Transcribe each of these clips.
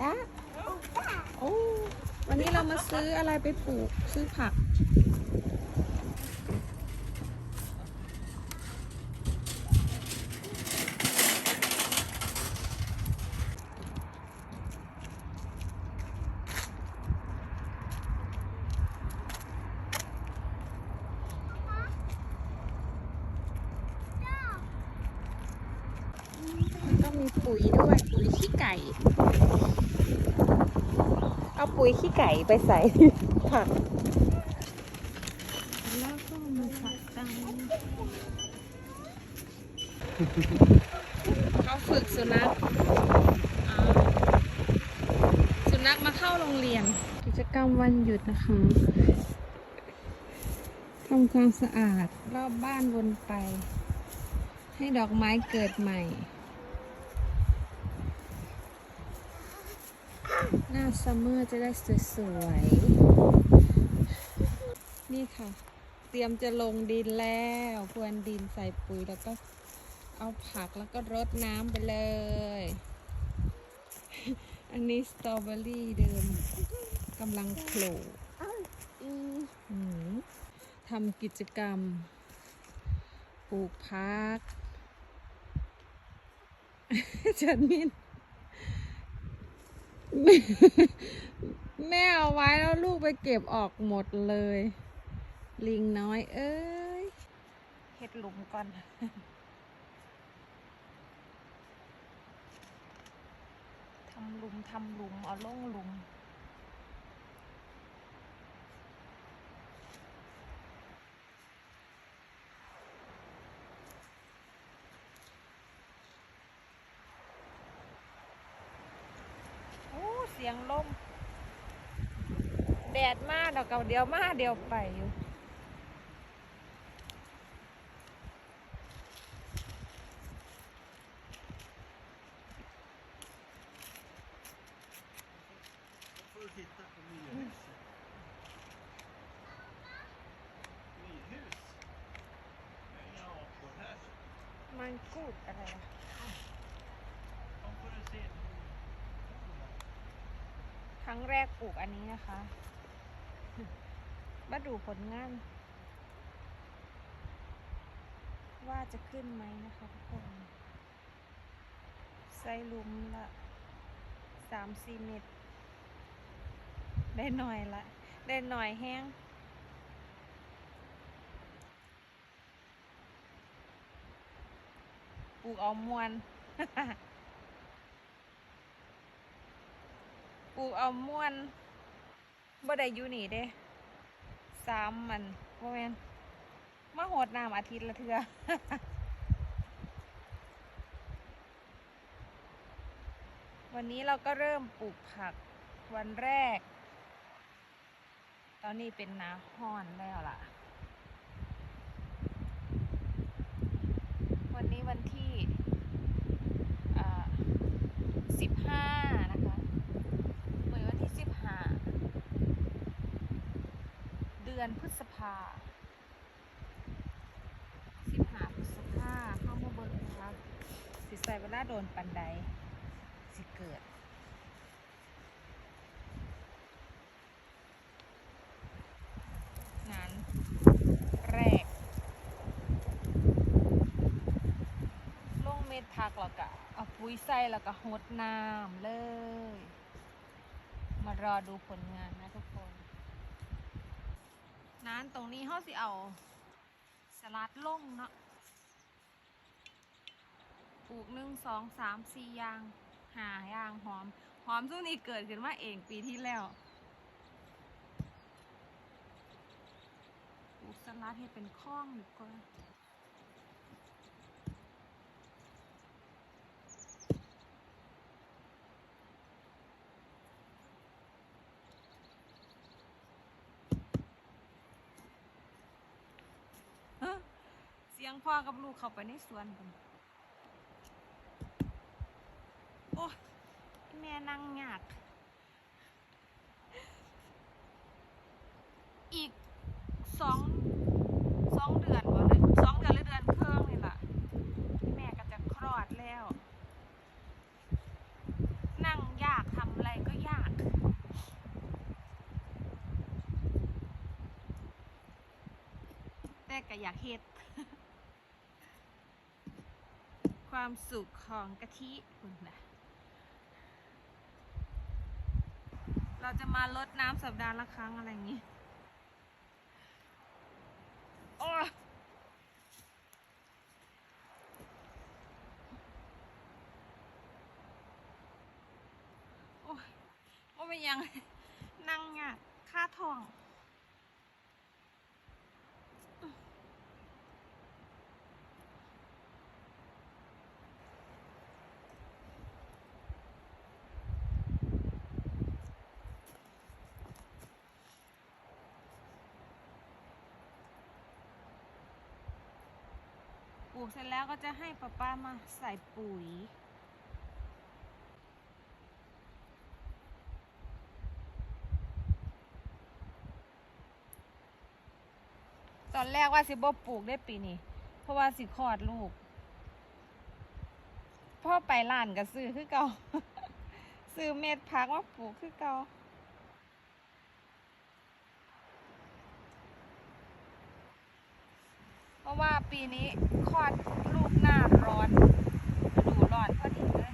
จ้าโอ้วันนี้เรามาซื้ออะไรไปปลูกซื้อผัก มันก็มีปุ๋ยด้วย ปุ๋ยขี้ไก่ เอาปุ๋ยขี้ ไก่ไปใส่ผักแล้วก็มาผัดตังเขาฝึกสุนัขอ่าสุนัขมาเข้าโรงเรียน กิจกรรมวันหยุดนะคะทำความสะอาดรอบบ้านวนไป ให้ดอกไม้เกิดใหม่ หน้าซัมเมอร์จะได้สวยๆ นี่ค่ะ เตรียมจะลงดินแล้วพรวนดินใส่ปุ๋ยแล้วก็เอาผักแล้วก็รดน้ำไปเลย อันนี้สตรอเบอรี่เดิมกำลังโผล่ทำกิจกรรม ปลูกพักจันมิน แม่เอาไว้แล้วลูกไปเก็บออกหมดเลย ลิงน้อย เอ้ยเห็ดหลุมก่อนทำหลุมทำหลุมเอาล่งหลุม สียงลมแดดมากดอกเก่าเดียวมาเดียวไปอยู่ får du titta på nya huset. Nyhus? Ja, på det här sättet. มันกูดอะไรวะ De får du se. ค รั้งแรกปลูกอันนี้นะคะมาดูผลงาน ว่าจะขึ้นไหมนะคะทุกคนใส่ลุมละสามสี่เมตร ได้หน่อยละ ได้หน่อยแห้งปลูกเอามวน ปลูกเอาม่วนบ่ได้อยู่นี่เด้สามมันบ่แม่นมาโหดน้ำอาทิตย์ละเทื่อวันนี้เราก็เริ่มปลูกผักวันแรก ตอนนี้เป็นนาห้อนแล้วล่ะ วันนี้วันที่สิบห้านะคะเมื่อวันที่สิบห้าเดือนพฤษภาสิบหาพฤษภาเข้ามาเบิ่งนะคะสิใส่เวลาโดนปันใดสิเกิดงานแรกลงเม็ดพักแล้วก็เอาปุ๋ยใส่แล้วก็หดน้ำเลย มารอดูผลงานนะทุกคน นั้นตรงนี้เขาสิเอาสลัดลงเนาะปลูกหนึ่งสองสามสี่ยางหาอยางหอม หอมช่วงนี้เกิดขึ้นมาเองปีที่แล้วปลูกสลัดให้เป็นข้องดีกว่า ยงพ่อกับลูกเข้าไปในสวนกันโอ้แม่นั่งหยาก อีกสองสองเดือนบ่นยสองเดือนหรือเดือนเครื่องนี่ล่ะ แม่ก็จะคลอดแล้ว นั่งยากทำอะไรก็ยากแต่ก็อยากเฮ็ด ความสุขของกะทิคุณนะเราจะมาลดน้ำสัปดาห์ละครั้งอะไรอย่างนี้โอ้ยโอ้ยโอ้ยเป็นยัง นั่งอะค่าทอง ลูกเสร็จแล้วก็จะให้ป้าป้ามาใส่ปุ๋ย ตอนแรกว่าสิบ่ปลูกได้ปีนี้ เพราะว่าสิคลอดลูก พ่อไปร้านก็ซื้อคือเก่า ซื้อเม็ดพักมาปลูกคือเก่า เพราะว่าปีนี้คลอดลูกหน้าร้อนฤดูร้อนพอดีเลย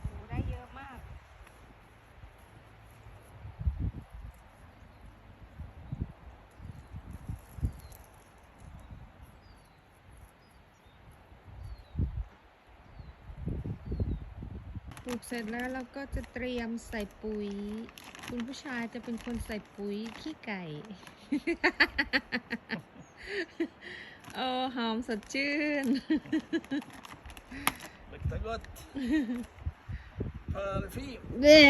โอ้ได้เยอะมาก ปลูกเสร็จแล้วเราก็จะเตรียมใส่ปุ๋ย คุณผู้ชายจะเป็นคนใส่ปุ๋ยขี้ไก่ โอ้หอมสดชื่น Luktar gott. Parfym. เด้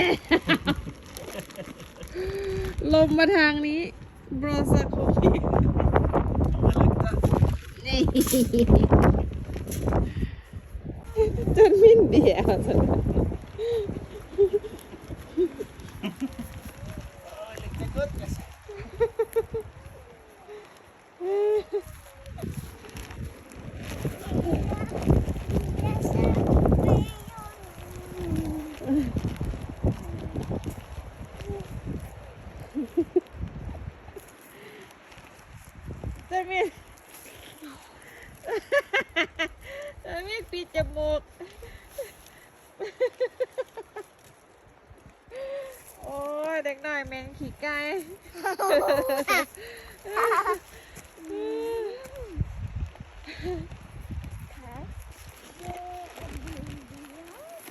ลมมาทางนี้โบรสโคฟี Det luktar. นี่จนมินเดียวสน Ja, det luktar gott. alltså. จะมี จะมีปีจมูก โอ้ยเด็กหน่อยแมงขี่ ไกล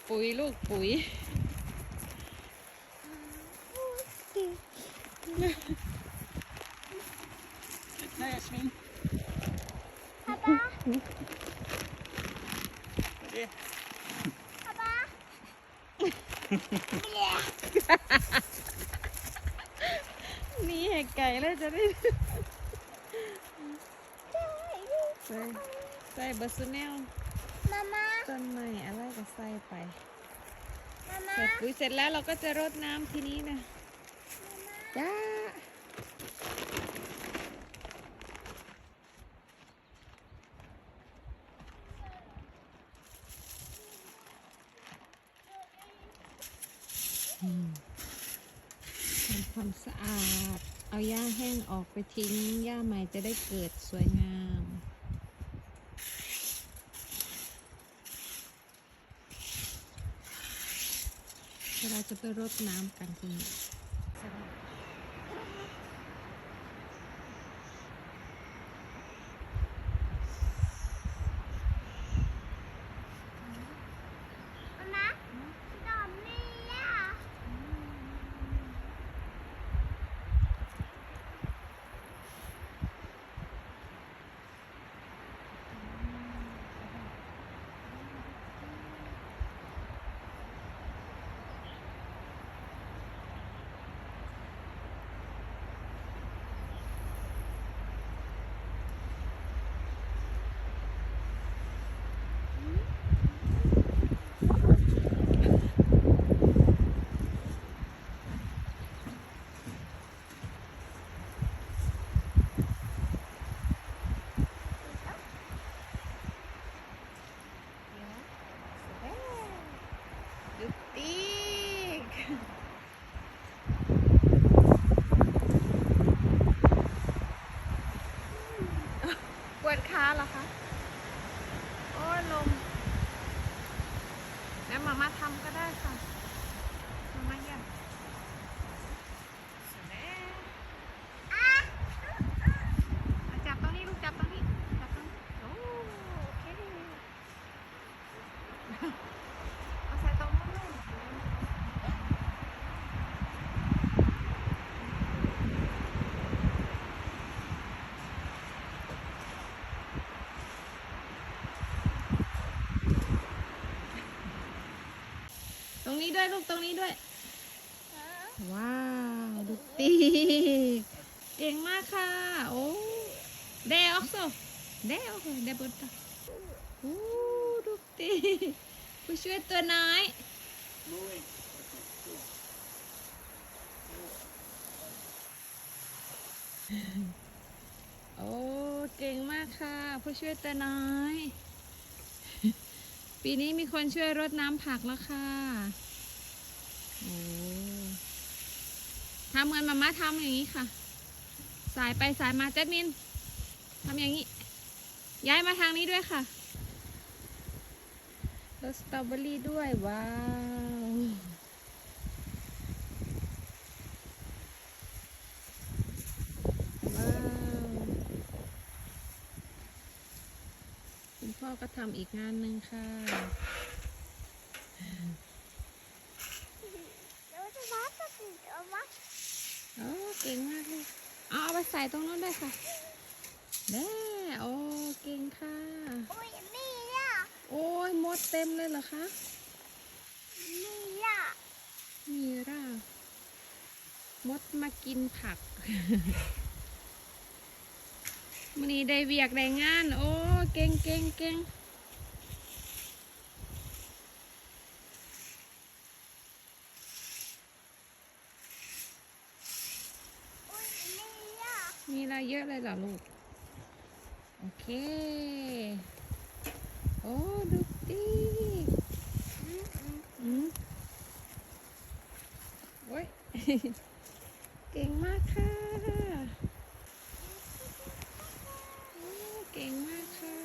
ปุ๋ยลูกปุ๋ย แหกไก่แล้วจะได้ใส่ใส่บัสแนล Mamma, ต้นไม้อะไรก็ใส่ไป mamma, ใส่ปุ๋ยเสร็จแล้วเราก็จะรดน้ำทีนี้นะจ้าอืมทำความสะอาด เอาหญ้าแห้งออกไปทิ้งหญ้าใหม่จะได้เกิดสวยงามเวเราจะไปรดน้ำกันทีนี้ ด้วยลูกตรงนี้ด้วยฮะว้าวดุกตีเก่งมากค่ะ โอ้เดออกโซเดออกเดบุตตาโอ้ดุกตีผู้ช่วยตัวน้อย Moving. โอ้เก่งมากค่ะ ผู้ช่วยตัวน้อย ปีนี้มีคนช่วยรดน้ำผักแล้วค่ะโอ้ ทำเหมือนมาม่าทำอย่างนี้ค่ะ สายไปสายมาแจัดมินทำอย่างนี้ ย้ายมาทางนี้ด้วยค่ะรสสตรอเบอรี่ด้วย ว้าว ว้าว คุณพ่อก็ทำอีกงานหนึ่งค่ะ แล้วจะวัดจะติดเอาวะ โอ้ เก่งมากเลยเอาเอาไปใส่ตรงนู้นด้วยค่ะแน่โอ้เก่งค่ะอุ้ยมีล่ะโอ้ยมดเต็มเลยเหรอคะมีล่ะมีร่ามดมากินผักมันนี้ได้เวียกได้งาน โอ้เก่งเก่งเก่ง อุ้ยมีล่ะ มีอะไรเยอะเลยเหรอลูก โอเค โอ้ดูดีอืมโอ้ยเก่งมากค่ะโอ้เก่งมากค่ะ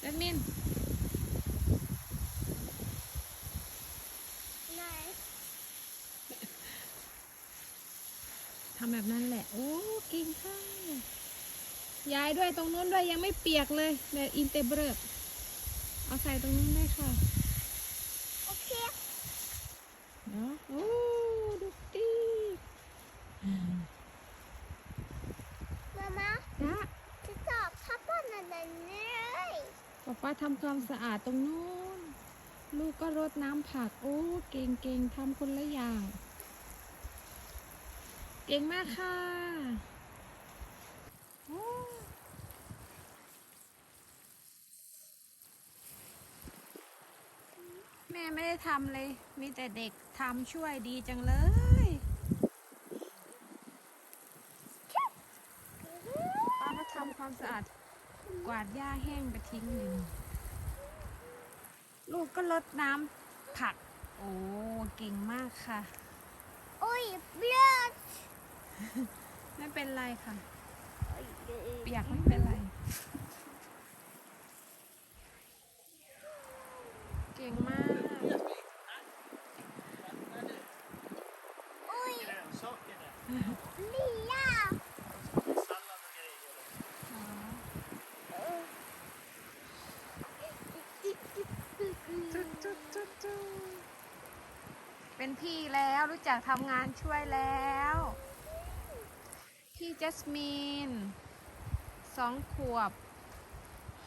แบดมิน ไหน ทำแบบนั้นแหละ โอ้เก่งค่ะย้ายด้วยตรงนู้นด้วยยังไม่เปียกเลยเดี๋ยวอินเตเบรดเอาใส่ตรงนู้นได้ค่ะ โอเคเนาะโอ้ดูดีมามาจ้าจะสอบพับป้อนอะไรเลยป๊าป้าทำความสะอาดตรงนู้น ลูกก็รดน้ำผัก โอ้ เก่งเก่งทำคนละอย่าง เก่งมากค่ะแม่ไม่ได้ทำเลย มีแต่เด็กทำช่วยดีจังเลย ป้าก็ทำความสะอาด กวาดหญ้าแห้งไปทิ้งหนึ่งลูกก็ลดน้ำผัก โอ้ เก่งมากค่ะ โอ้ยเบลือด ไม่เป็นไรค่ะอุ้ยเปียกไม่เป็นไร เก่งมากอุ้ย Är det en sak i det? มีล่ะ Sallad och grejer. อ๋อจุดจุดจุดจุดเป็นพี่แล้วรู้จักทำงานช่วยแล้ว พี่จัสมินสองขวบ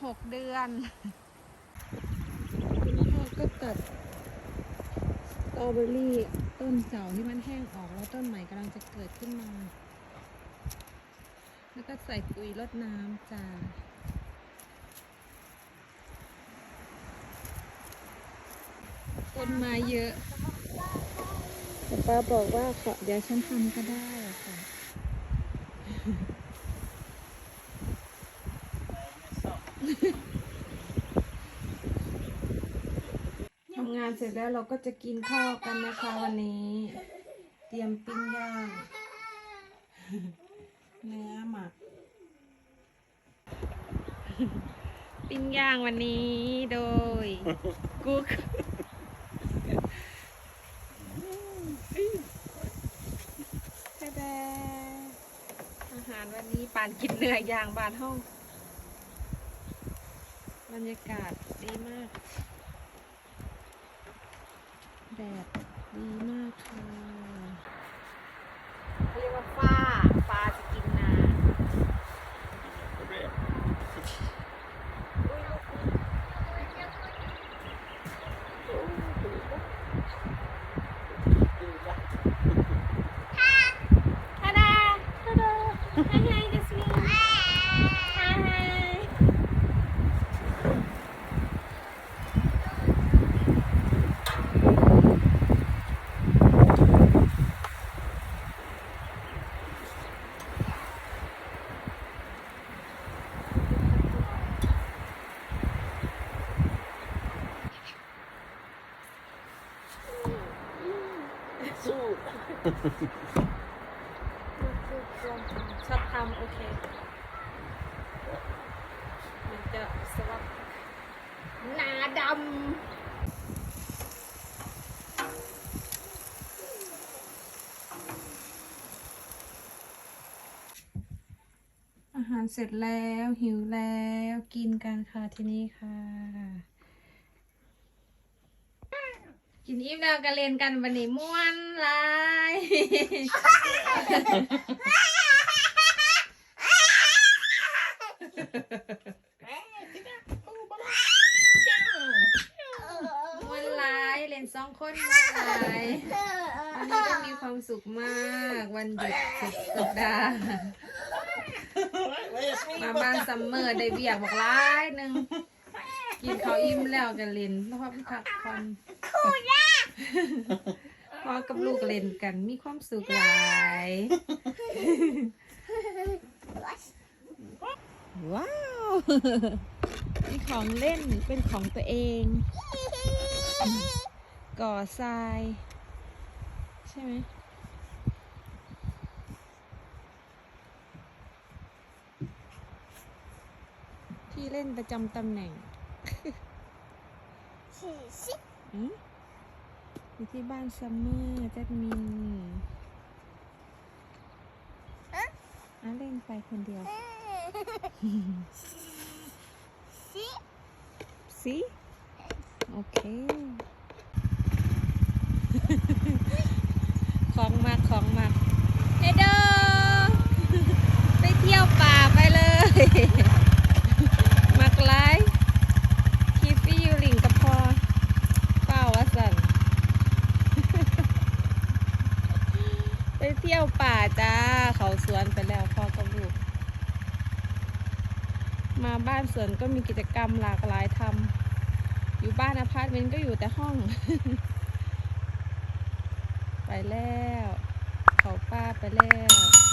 หกเดือนคุณพ่อก็ตัดสตรอเบอรี่ต้นเสาที่มันแห้งออกแล้วต้นใหม่กำลังจะเกิดขึ้นมา แล้วก็ใส่ปุ๋ยรดน้ำจ้าต้นไม้เยอะแต่ป้าบอกว่าขอเดี๋ยวฉันทำก็ได้ค่ะ ทำงาน เสร็จแล้วเราก็จะกินข้าวกันนะคะวันนี้ เตรียมปิ้งย่างเนื้อหมัก ปิ้งย่างวันนี้โดย กุ๊กแท้ๆอาหารวันนี้ปานกินเนื้อย่างบานห้อง บรรยากาศดีมาก แดดดีมากค่ะเรียกว่าฟ้า ฟ้าจะกินน้ Problem. ำ ชอบทำโอเคมันจะสวับหนาดำอาหารเสร็จแล้วหิวแล้วกินกันค่ะที่นี้ค่ะ กินอิ่มแล้วก็เล่นกันวันนี้ม่วนหลาย ม่วนหลายเล่นสองคนม่วนหลายวันนี้ก็มีความสุขมากวันหยุดสุดสัปดาห์มาบ้านซัมเมอร์ได้เบียกบอกร้ายหนึ่งกินข้าวอิ่มแล้วกันเล่นแล้วก็พักผ่อน พ่อกับลูกเล่นกันมีความสุขหลายว้าวมีของเล่นเป็นของตัวเอง ก่อทราย ใช่ไหมที่เล่นประจำตำแหน่งสิสิอืม อยู่ที่บ้านซัมเมอร์จัดมินอะเล่นไปคนเดียวสิสิโอเคของมากของมากเฮดโดไปเที่ยวป่าไปเลย มักไลฟ์คลิปวิยูลิงกับพอเป้าวะสัน ไป เที่ยวป่าจ้า เขาสวนไปแล้วพ่อกับลูก มาบ้านสวนก็มีกิจกรรมหลากหลายทำอยู่บ้านอพาร์ตเมนต์ก็อยู่แต่ห้อง ไปแล้ว เขาป้าไปแล้ว